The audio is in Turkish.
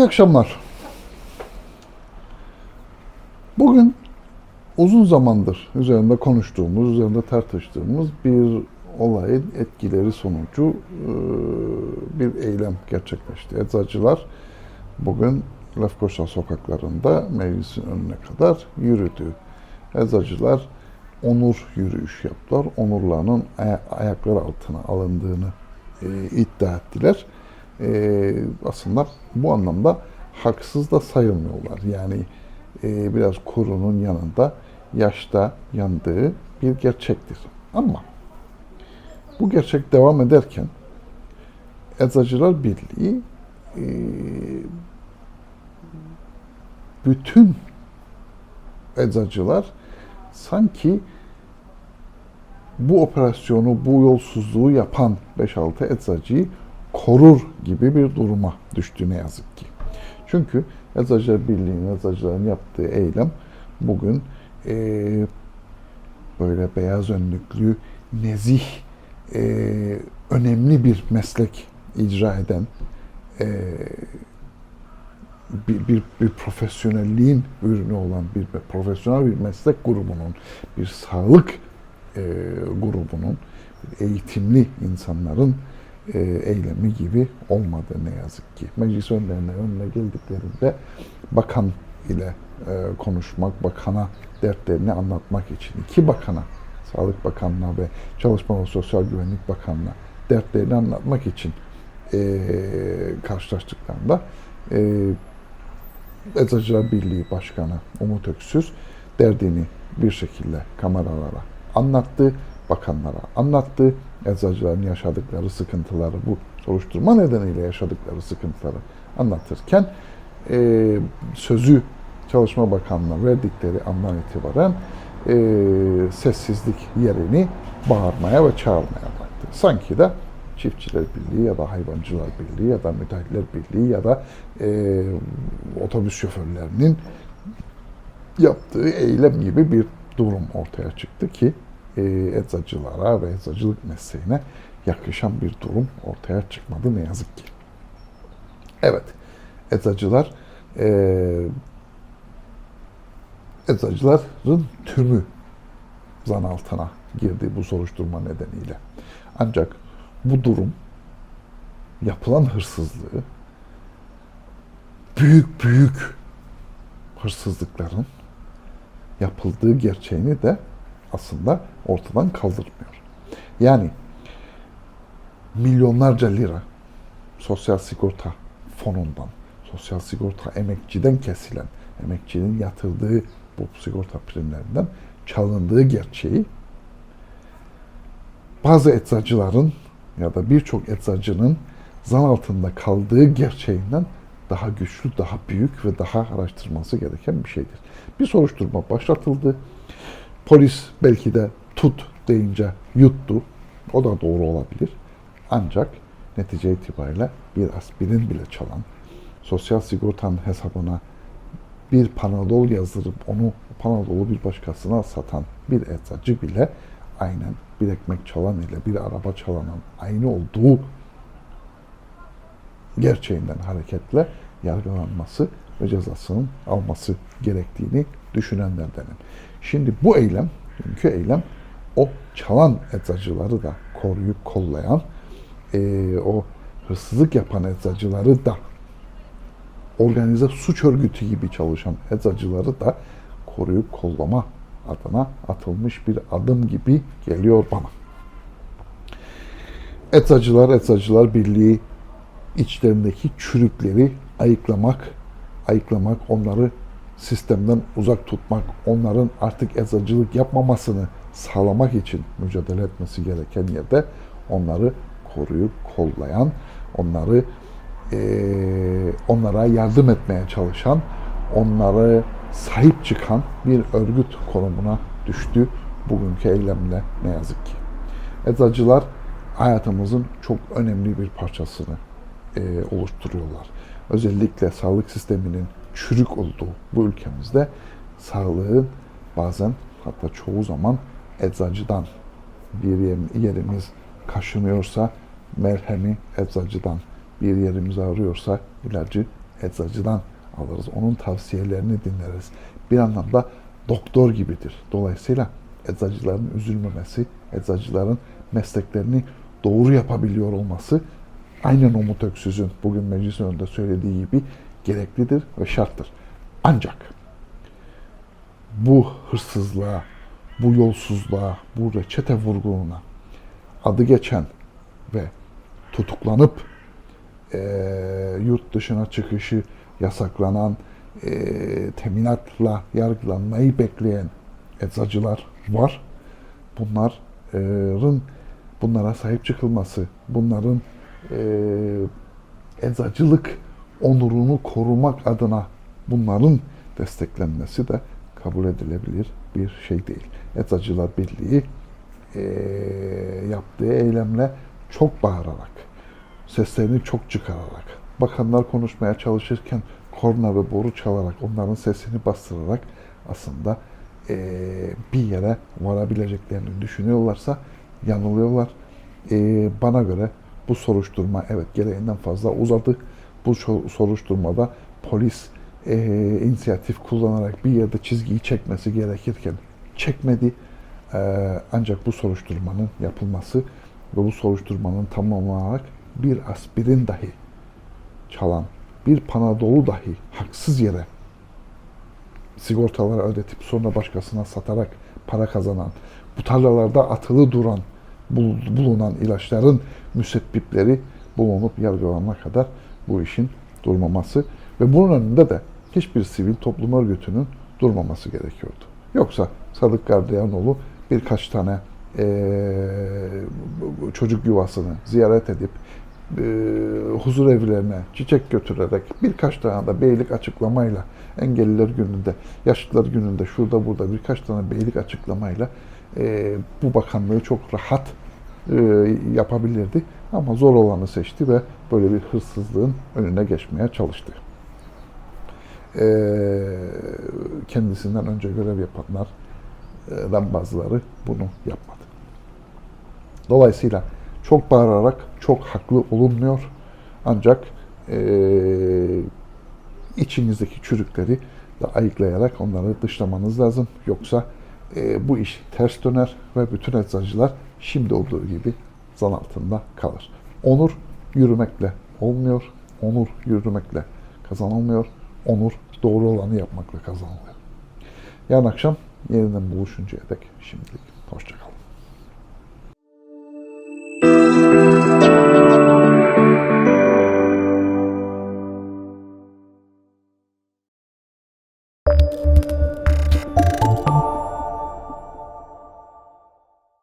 İyi akşamlar. Bugün uzun zamandır üzerinde konuştuğumuz, üzerinde tartıştığımız bir olayın etkileri sonucu e, bir eylem gerçekleşti. Eczacılar bugün Lefkoşa sokaklarında meclisin önüne kadar yürüdü. Eczacılar onur yürüyüş yaptılar. Onurlarının aya- ayakları altına alındığını e, iddia ettiler. E, aslında bu anlamda haksız da sayılmıyorlar. Yani e, biraz kurunun yanında yaşta yandığı bir gerçektir. Ama bu gerçek devam ederken Eczacılar Birliği e, bütün eczacılar sanki bu operasyonu, bu yolsuzluğu yapan 5-6 eczacıyı korur gibi bir duruma düştü ne yazık ki. Çünkü Eczacılar Birliği'nin, eczacıların yaptığı eylem bugün eee, böyle beyaz önlüklü, nezih, eee, önemli bir meslek icra eden eee, bir, bir, bir profesyonelliğin ürünü olan bir, bir profesyonel bir meslek grubunun, bir sağlık e, grubunun, eğitimli insanların e, eylemi gibi olmadı ne yazık ki. Meclis önlerine önüne geldiklerinde bakan ile e, konuşmak, bakana dertlerini anlatmak için iki bakana, Sağlık Bakanlığı ve Çalışma ve Sosyal Güvenlik Bakanlığı dertlerini anlatmak için e, karşılaştıklarında e, Eczacılar Birliği Başkanı Umut Öksüz derdini bir şekilde kameralara anlattı, bakanlara anlattı. Eczacıların yaşadıkları sıkıntıları, bu soruşturma nedeniyle yaşadıkları sıkıntıları anlatırken e, sözü Çalışma Bakanlığı'na verdikleri andan itibaren e, sessizlik yerini bağırmaya ve çağırmaya bıraktı. Sanki de Çiftçiler Birliği ya da Hayvancılar Birliği ya da Müteahhitler Birliği ya da e, otobüs şoförlerinin yaptığı eylem gibi bir durum ortaya çıktı ki e, eczacılara ve eczacılık mesleğine yakışan bir durum ortaya çıkmadı ne yazık ki. Evet, eczacılar e, eczacıların tümü zan altına girdi bu soruşturma nedeniyle. Ancak bu durum yapılan hırsızlığı büyük büyük hırsızlıkların yapıldığı gerçeğini de aslında ortadan kaldırmıyor. Yani milyonlarca lira sosyal sigorta fonundan, sosyal sigorta emekçiden kesilen, emekçinin yatırdığı bu sigorta primlerinden çalındığı gerçeği bazı eczacıların ya da birçok eczacının zan altında kaldığı gerçeğinden daha güçlü, daha büyük ve daha araştırılması gereken bir şeydir. Bir soruşturma başlatıldı. Polis belki de tut deyince yuttu. O da doğru olabilir. Ancak netice itibariyle bir aspirin bile çalan, sosyal sigortanın hesabına bir panadol yazdırıp onu panadolu bir başkasına satan bir eczacı bile aynen bir ekmek çalan ile bir araba çalanan aynı olduğu gerçeğinden hareketle yargılanması ve cezasının alması gerektiğini düşünenlerdenim. Şimdi bu eylem, dünkü eylem o çalan eczacıları da koruyup kollayan, eee, o hırsızlık yapan eczacıları da organize suç örgütü gibi çalışan eczacıları da koruyup kollama adına atılmış bir adım gibi geliyor bana. Eczacılar, Eczacılar Birliği içlerindeki çürükleri ayıklamak, ayıklamak, onları sistemden uzak tutmak, onların artık eczacılık yapmamasını sağlamak için mücadele etmesi gereken yerde onları koruyup kollayan, onları eee, onlara yardım etmeye çalışan, onları sahip çıkan bir örgüt konumuna düştü bugünkü eylemle ne yazık ki. Eczacılar hayatımızın çok önemli bir parçasını eee, oluşturuyorlar. Özellikle sağlık sisteminin çürük olduğu bu ülkemizde sağlığın bazen hatta çoğu zaman eczacıdan bir yer- yerimiz kaşınıyorsa merhemi eczacıdan, bir yerimiz ağrıyorsa ilacı eczacıdan alırız. Onun tavsiyelerini dinleriz. Bir anlamda doktor gibidir. Dolayısıyla eczacıların üzülmemesi, eczacıların mesleklerini doğru yapabiliyor olması aynen Umut Öksüz'ün bugün meclis önünde söylediği gibi gereklidir ve şarttır. Ancak bu hırsızlığa, bu yolsuzluğa, bu reçete vurgununa adı geçen ve tutuklanıp eee, yurt dışına çıkışı yasaklanan, eee, teminatla yargılanmayı bekleyen eczacılar var. Bunların bunlara sahip çıkılması, bunların eee eczacılık onurunu korumak adına bunların desteklenmesi de kabul edilebilir bir şey değil. Eczacılar Birliği eee, yaptığı eylemle çok bağırarak, seslerini çok çıkararak, bakanlar konuşmaya çalışırken korna ve boru çalarak, onların sesini bastırarak aslında eee, bir yere varabileceklerini düşünüyorlarsa yanılıyorlar. Eee, bana göre bu soruşturma evet gereğinden fazla uzadı. Bu soruşturmada polis eee, inisiyatif kullanarak bir yerde çizgiyi çekmesi gerekirken çekmedi. Eee, ancak bu soruşturmanın yapılması ve bu soruşturmanın tamamlanarak bir aspirin dahi çalan, bir panadolu dahi haksız yere sigortalara ödetip sonra başkasına satarak para kazanan, bu tarlalarda atılı duran, bul- bulunan ilaçların müsebbipleri bulunup yargılanana kadar bu işin durmaması ve bunun önünde de hiçbir sivil toplum örgütünün durmaması gerekiyordu. Yoksa Sadık Gardiyanoğlu birkaç tane eee, çocuk yuvasını ziyaret edip eee, huzur evlerine çiçek götürerek birkaç tane de beylik açıklamayla engelliler gününde, yaşlılar gününde şurada burada birkaç tane beylik açıklamayla eee, bu bakanlığı çok rahat yapabilirdi. Ama zor olanı seçti ve böyle bir hırsızlığın önüne geçmeye çalıştı. Eee, kendisinden önce görev yapanlardan bazıları bunu yapmadı. Dolayısıyla çok bağırarak çok haklı olunmuyor. Ancak eee içinizdeki çürükleri de ayıklayarak onları dışlamanız lazım. Yoksa eee, bu iş ters döner ve bütün eczacılar şimdi olduğu gibi zan altında kalır. Onur yürümekle olmuyor. Onur yürümekle kazanılmıyor. Onur doğru olanı yapmakla kazanılıyor. Yarın akşam yeniden buluşuncaya dek şimdilik hoşçakalın.